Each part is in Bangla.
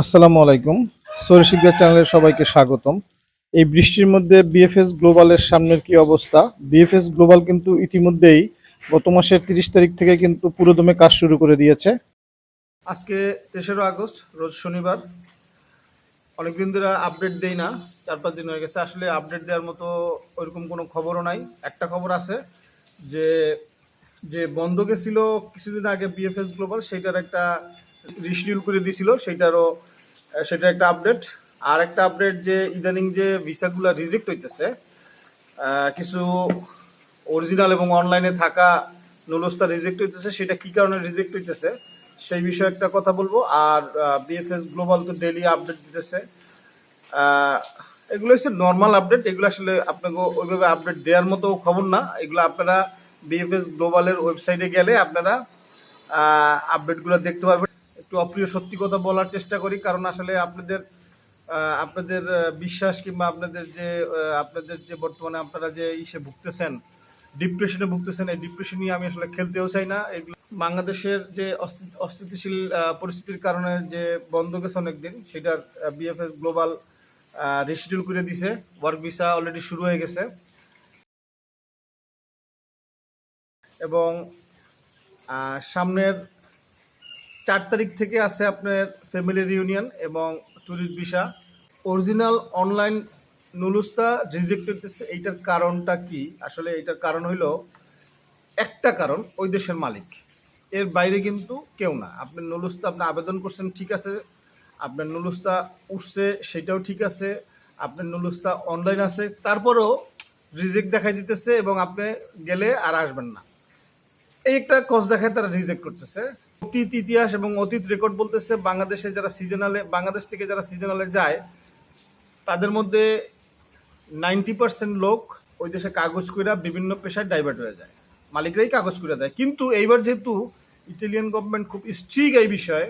আসসালামু আলাইকুম। সৌর শিকদার চ্যানেলের সবাইকে স্বাগতম। এই বৃষ্টির মধ্যে বিএফএস গ্লোবালের সামনের কি অবস্থা? বিএফএস গ্লোবাল কিন্তু ইতিমধ্যেই গত মাসের তিরিশ তারিখ থেকে কিন্তু পুরোদমে কাজ শুরু করে দিয়েছে। আজকে তেসরা আগস্ট, রোজ শনিবার। অনেকদিন ধরে আপডেট দেই না, চার পাঁচ দিন হয়ে গেছে। আসলে আপডেট দেওয়ার মতো ওইরকম কোনো খবরও নাই। একটা খবর আছে যে যে বন্ধ গেছিল কিছুদিন আগে বিএফএস গ্লোবাল সেটার একটা রিশিডিউল করে দিয়েছিল, সেটারও সেটার একটা আপডেট আর একটা আপডেট যে ইদানিং যে ভিসাগুলো রিজেক্ট হইতেছে কিছু অরিজিনাল এবং অনলাইনে থাকা নুলস্তা রিজেক্ট হইতেছে, সেটা কি কারণে রিজেক্ট হইতেছে, সেই বিষয়ে একটা কথা বলব। আর বিএফএস গ্লোবাল তো ডেলি আপডেট দিতেছে। এগুলো হচ্ছে নর্মাল আপডেট এগুলো আসলে আপনাকে ওইভাবে আপডেট দেওয়ার মতো খবর না। এগুলো আপনারা বিএফএস গ্লোবালের ওয়েবসাইটে গেলে আপনারা আপডেটগুলো দেখতে পারবেন। একটু অপ্রিয় সত্যি কথা বলার চেষ্টা করি, কারণ আসলে আপনাদের আপনাদের বিশ্বাস কিংবা আপনাদের যে আপনাদের যে বর্তমানে আপনারা যে ইসে ভুগতেছেন, ডিপ্রেশনে ভুগতেছেন, এই ডিপ্রেশন নিয়ে আমি আসলে খেলতেও চাই না। এগুলো বাংলাদেশের যে অস্থি- অস্থিতিশীল পরিস্থিতির কারণে যে বন্ধ গেছে অনেকদিন, সেটার বিএফএস গ্লোবাল রিশিডিউল করে দিছে। ওয়ার্ক ভিসা অলরেডি শুরু হয়ে গেছে। এবং সামনের চার তারিখ থেকে আছে আপনার ফ্যামিলি রিউনিয়ন এবং ট্যুরিস্ট ভিসা অরিজিনাল অনলাইন নুলুস্তা রিজেক্ট হইতেছে। এইটার কারণটা কি? আসলে এইটার কারণ হইল একটা কারণ, ওই দেশের মালিক। এর বাইরে কিন্তু কেউ না। আপনি নুলুস্তা, আপনি আবেদন করছেন, ঠিক আছে। আপনার নুলুস্তা উঠছে, সেটাও ঠিক আছে। আপনার নুলুস্তা অনলাইন আছে। তারপরেও রিজেক্ট দেখাই দিতেছে এবং আপনি গেলে আর আসবেন না। এই একটা কজ দেখায় তারা রিজেক্ট করতেছে। অতীত ইতিহাস এবং অতীত রেকর্ড বলতেছে বাংলাদেশে যারা সিজনালে বাংলাদেশ থেকে যারা সিজনালে যায়, তাদের মধ্যে নাইনটি পার্সেন্ট লোক ওই দেশে কাগজ কইরা বিভিন্ন পেশায় ডাইভার্ট হয়ে যায়। মালিকরাই কাগজ করে দেয়। কিন্তু এইবার যেহেতু ইটালিয়ান গভর্নমেন্ট খুব স্ট্রিক এই বিষয়ে,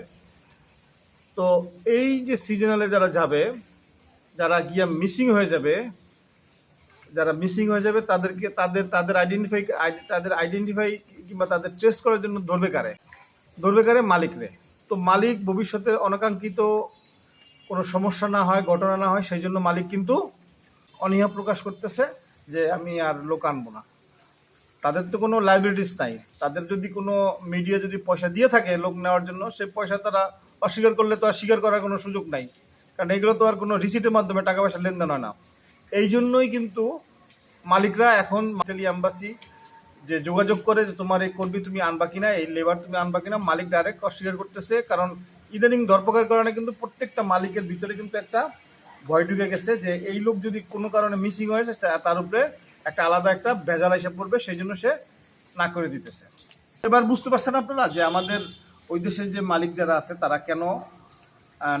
তো এই যে সিজনালে যারা যাবে, যারা গিয়া মিসিং হয়ে যাবে, যারা মিসিং হয়ে যাবে, তাদেরকে তাদের তাদের আইডেন্টিফাই তাদের আইডেন্টিফাই কিংবা তাদের ট্রেস করার জন্য ধরবে কারে? ধরবে কারে মালিকরে তো মালিক ভবিষ্যতে অনাকাঙ্ক্ষিত কোনো সমস্যা না হয়, ঘটনা না হয়, সেই জন্য মালিক কিন্তু অনীহা প্রকাশ করতেছে যে আমি আর লোক আনব না। তাদের তো কোনো লাইবিলিটিস নাই। তাদের যদি কোনো মিডিয়া যদি পয়সা দিয়ে থাকে লোক নেওয়ার জন্য, সে পয়সা তারা অস্বীকার করলে তো আর স্বীকার করার কোনো সুযোগ নাই। কারণ এগুলো তো আর কোনো রিসিটের মাধ্যমে টাকা পয়সা লেনদেন হয় না। এই জন্যই কিন্তু মালিকরা এখন ইতালি অ্যাম্বাসি যে যোগাযোগ করে যে তোমার এই কর্মী তুমি আনবা কিনা, এই লেবার তুমি আনবা কিনা, মালিক ডাইরেক্ট অস্বীকার করতেছে। কারণ ইদানিং ধরপকার কারণে কিন্তু প্রত্যেকটা মালিকের ভিতরে কিন্তু একটা ভয় ঢুকে গেছে যে এই লোক যদি কোনো কারণে মিসিং হয়েছে তার উপরে একটা আলাদা একটা ভেজাল হিসাব পড়বে, সেই জন্য সে না করে দিতেছে। এবার বুঝতে পারছেন আপনারা যে আমাদের ওই দেশের যে মালিক যারা আছে, তারা কেন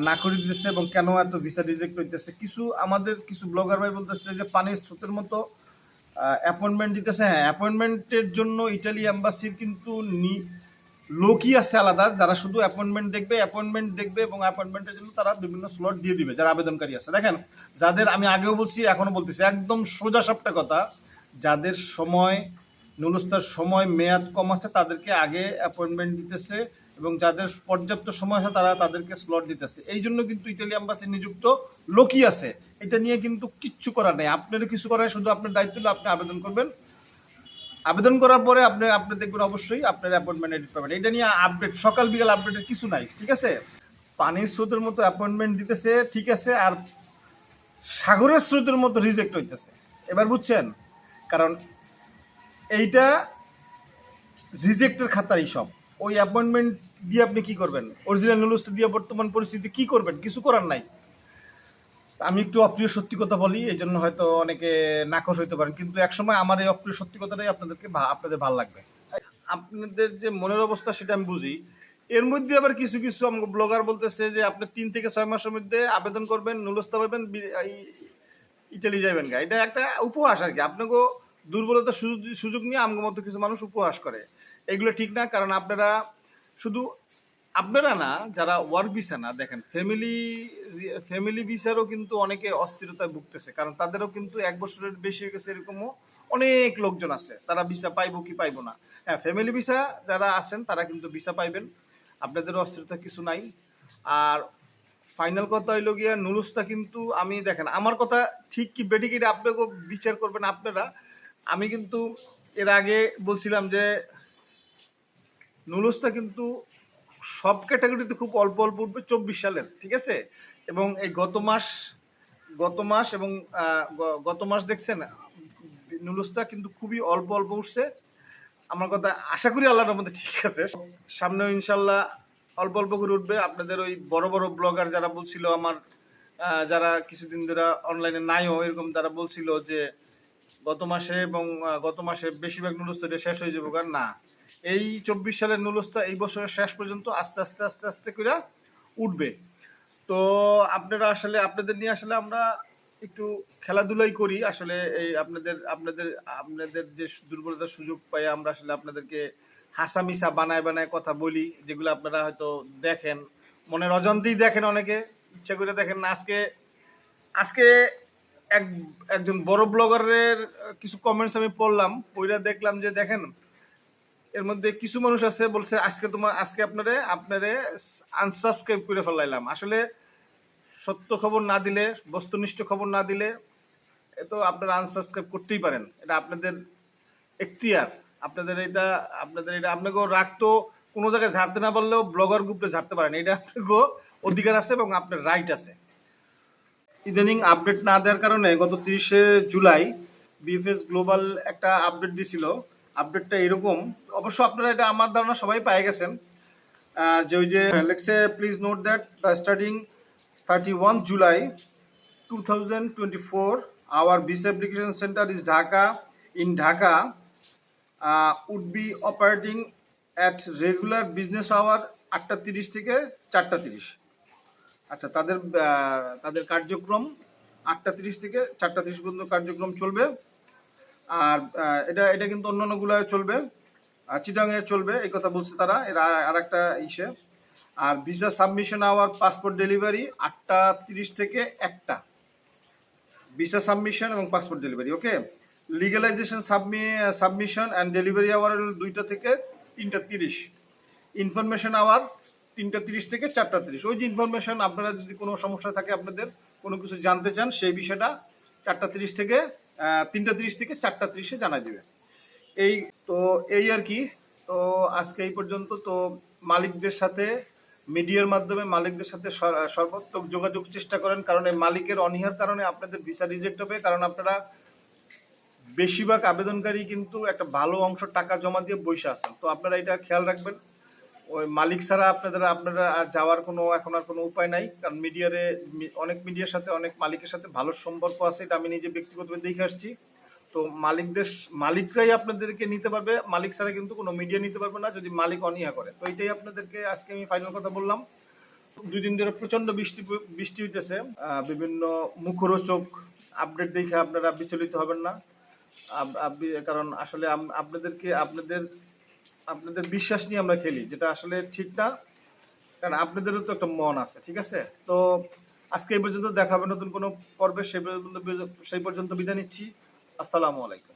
না করে দিতেছে এবং কেন এত ভিসা রিজেক্ট হইতেছে কিছু আমাদের কিছু ব্লগার ভাই বলতেছে যে পানির স্রোতের মতো অ্যাপয়েন্টমেন্ট দিতেছে। হ্যাঁ অ্যাপয়েন্টমেন্টের জন্য ইটালি অ্যাম্বাসির কিন্তু লোকই আছে আলাদা, যারা শুধু অ্যাপয়েন্টমেন্ট দেখবে অ্যাপয়েন্টমেন্ট দেখবে এবং অ্যাপয়েন্টমেন্টের জন্য তারা বিভিন্ন স্লট দিয়ে দিবে, যারা আবেদনকারী আছে। দেখেন, যাদের, আমি আগেও বলছি, এখনও বলতেছি, একদম সোজা সাপটা কথা, যাদের সময় নুলস্তার সময়, মেয়াদ কম আছে, তাদেরকে আগে অ্যাপয়েন্টমেন্ট দিতেছে এবং যাদের পর্যাপ্ত সময় আছে, তারা তাদেরকে স্লট দিতেছে। এই জন্য কিন্তু ইটালি অ্যাম্বাসি নিযুক্ত লোকই আছে। এটা নিয়ে কিন্তু কিচ্ছু করার নেই। আপনারও কিছু করার শুধু আপনার দায়িত্ব হলো আপনি আবেদন করবেন। আবেদন করার পরে আপনি আপনি দেখবেন অবশ্যই আপনার অ্যাপয়েন্টমেন্ট এডিট পাবেন। এটা নিয়ে আপডেট সকাল বিকাল আপডেটের কিছু নাই, ঠিক আছে? পানির স্রোতের মতো অ্যাপয়েন্টমেন্ট দিতেছে, ঠিক আছে? আর সাগরের স্রোতের মতো রিজেক্ট হইতেছে। এবার বুঝছেন? কারণ এইটা রিজেক্টের খাতারই সব। ওই অ্যাপয়েন্টমেন্ট দিয়ে আপনি কি করবেন? অরিজিনাল নুলুস্ত দিয়ে বর্তমান পরিস্থিতি কি করবেন? কিছু করার নাই। আমি একটু অপ্রিয় সত্যি কথা বলি, এই জন্য হয়তো অনেকে নাকশ হইতে পারেন। কিন্তু একসময় আমার এই অপ্রিয় সত্যি কথাটাই আপনাদেরকে আপনাদের ভালো লাগবে। আপনাদের যে মনের অবস্থা সেটা আমি বুঝি। এর মধ্যে আবার কিছু কিছু ব্লগার বলতেছে যে, আপনি তিন থেকে ছয় মাসের মধ্যে আবেদন করবেন নুলস্তা পাবেন ইটালি যাবেন গা। এটা একটা উপহাস আর কি। আপনাকে দুর্বলতা সুযোগ সুযোগ নিয়ে আমার মতো কিছু মানুষ উপহাস করে। এগুলো ঠিক না, কারণ আপনারা শুধু আপনারা না, যারা ওয়ার্ক ভিসা না, দেখেন ফ্যামিলি ফ্যামিলি ভিসারও কিন্তু অনেকে অস্থিরতায় ভুগতেছে, কারণ তাদেরও কিন্তু এক বছরের বেশি হয়ে গেছে এরকমও অনেক লোকজন আছে, তারা ভিসা পাইবো কি পাইবো না। হ্যাঁ ফ্যামিলি ভিসা যারা আছেন, তারা কিন্তু ভিসা পাইবেন, আপনাদেরও অস্থিরতা কিছু নাই। আর ফাইনাল কথা হইল গিয়া নুরুসটা কিন্তু আমি, দেখেন, আমার কথা ঠিক কি বেটিক এটা আপনাকে বিচার করবেন আপনারা, আমি কিন্তু এর আগে বলছিলাম যে নুরুসটা কিন্তু সব ক্যাটাগরিতে খুব অল্প অল্প উঠবে চব্বিশ সালের, ঠিক আছে? এবং এই গত মাস গত মাস এবং গত মাস দেখছেন নুরুসটা কিন্তু খুবই অল্প অল্প উঠছে। আমার কথা আশা করি আল্লাহর মধ্যে ঠিক আছে। সামনেও ইনশাল্লাহ অল্প অল্প করে উঠবে। আপনাদের ওই বড় বড় ব্লগার যারা বলছিল আমার যারা কিছুদিন ধরে অনলাইনে নাইও এরকম তারা বলছিল যে, গত মাসে এবং গত মাসে বেশিরভাগ নুলুস্তা শেষ হয়ে যাবে। কারণ না এই চব্বিশ সালের নুলুস্তা এই বছরের শেষ পর্যন্ত আস্তে আস্তে আস্তে আস্তে করে উঠবে। তো আপনারা আসলে, আপনাদের নিয়ে আসলে আমরা একটু খেলাধুলাই করি। আসলে এই আপনাদের আপনাদের আপনাদের যে দুর্বলতার সুযোগ পাই আমরা আসলে আপনাদেরকে হাসামিসা বানায় বানায় কথা বলি, যেগুলো আপনারা হয়তো দেখেন। মনের অজান্তেই দেখেন অনেকে, ইচ্ছা করে দেখেন না। আজকে আজকে এক, একজন বড় ব্লগারের কিছু কমেন্টস আমি পড়লাম পড়ে দেখলাম যে দেখেন এর মধ্যে কিছু মানুষ আছে, বলছে, আজকে তোমার আজকে আপনারে আপনারে আনসাবস্ক্রাইব করে ফেলাইলাম। আসলে সত্য খবর না দিলে, বস্তুনিষ্ঠ খবর না দিলে, এ তো আপনারা আনসাবস্ক্রাইব করতেই পারেন। এটা আপনাদের এখতিয়ার। আপনাদের এটা আপনাদের এটা আপনাকেও রাখতো কোনো জায়গায় ঝাড়তে না পারলেও ব্লগার গ্রুপে ঝাড়তে পারেন। এটা আপনাকেও অধিকার আছে এবং আপনার রাইট আছে। ইদানিং আপডেট না দেওয়ার কারণে গত তিরিশে জুলাই বিএফএস গ্লোবাল একটা আপডেট দিছিল। আপডেটটা এরকম। অবশ্য আপনারা এটা আমার ধারণা সবাই পেয়ে গেছেন। যে ওই যে, লেখছে please note that the starting thirty one July two thousand twenty four our visa application centre is Dhaka in Dhaka would be operating at regular business hour আটটা তিরিশ থেকে চারটা তিরিশ। আচ্ছা তাদের তাদের কার্যক্রম আটটা তিরিশ থেকে চারটা তিরিশ পর্যন্ত কার্যক্রম চলবে। আর এটা এটা কিন্তু অন্যান্যগুলোয় চলবে চিটাংয়ে চলবে, এই কথা বলছে তারা, এর আর একটা ইসে। আর visa submission hour passport delivery আটটা তিরিশ থেকে একটা। ভিসা সাবমিশন এবং passport delivery, okay? Legalisation সাবমি, submission and delivery hour দুইটা থেকে তিনটা তিরিশ। ইনফরমেশন আওয়ার তিনটা তিরিশ থেকে চারটা তিরিশ। ওই যে ইনফরমেশন, আপনারা যদি কোনো সমস্যা থাকে আপনাদের, কোনো কিছু জানতে চান, সেই বিষয়টা চারটা তিরিশ থেকে তিনটা তিরিশ থেকে চারটা তিরিশে জানা যাবে এই তো এই আর কি। তো আজকে এই পর্যন্ত তো মালিকদের সাথে, মিডিয়ার মাধ্যমে মালিকদের সাথে সর- সর্বাত্মক যোগাযোগ চেষ্টা করেন, কারণ এই মালিকের অনীহার কারণে আপনাদের ভিসা রিজেক্ট হবে, কারণ আপনারা বেশিরভাগ আবেদনকারী কিন্তু একটা ভালো অংশ টাকা জমা দিয়ে বসে আছেন। তো আপনারা এটা খেয়াল রাখবেন। ওই মালিক ছাড়া আপনাদের, আপনারা যাওয়ার কোনো, এখন আর কোনো উপায় নাই। কারণ মিডিয়ারে অনেক মিডিয়ার সাথে, অনেক মালিকের সাথে ভালো সম্পর্ক আছে, এটা আমি নিজে ব্যক্তিগতভাবে দেখে আসছি। তো মালিকদের, মালিকরাই আপনাদেরকে নিতে পারবে, মালিক ছাড়া কিন্তু কোনো মিডিয়া নিতে পারবে না যদি মালিক অনীহা করে। তো এটাই আপনাদেরকে আজকে আমি ফাইনাল কথা বললাম। দুই দিন ধরে প্রচণ্ড বৃষ্টি বৃষ্টি হইতেছে। বিভিন্ন মুখরোচক আপডেট দেখে আপনারা বিচলিত হবেন না। কারণ আসলে আপনাদেরকে, আপনাদের আপনাদের বিশ্বাস নিয়ে আমরা খেলি, যেটা আসলে ঠিক না, কারণ আপনাদেরও তো একটা মন আছে, ঠিক আছে? তো আজকে এই পর্যন্ত দেখাবে নতুন কোনো পর্বে সেই পর্যন্ত সেই পর্যন্ত বিদায় নিচ্ছি। আসসালামু আলাইকুম।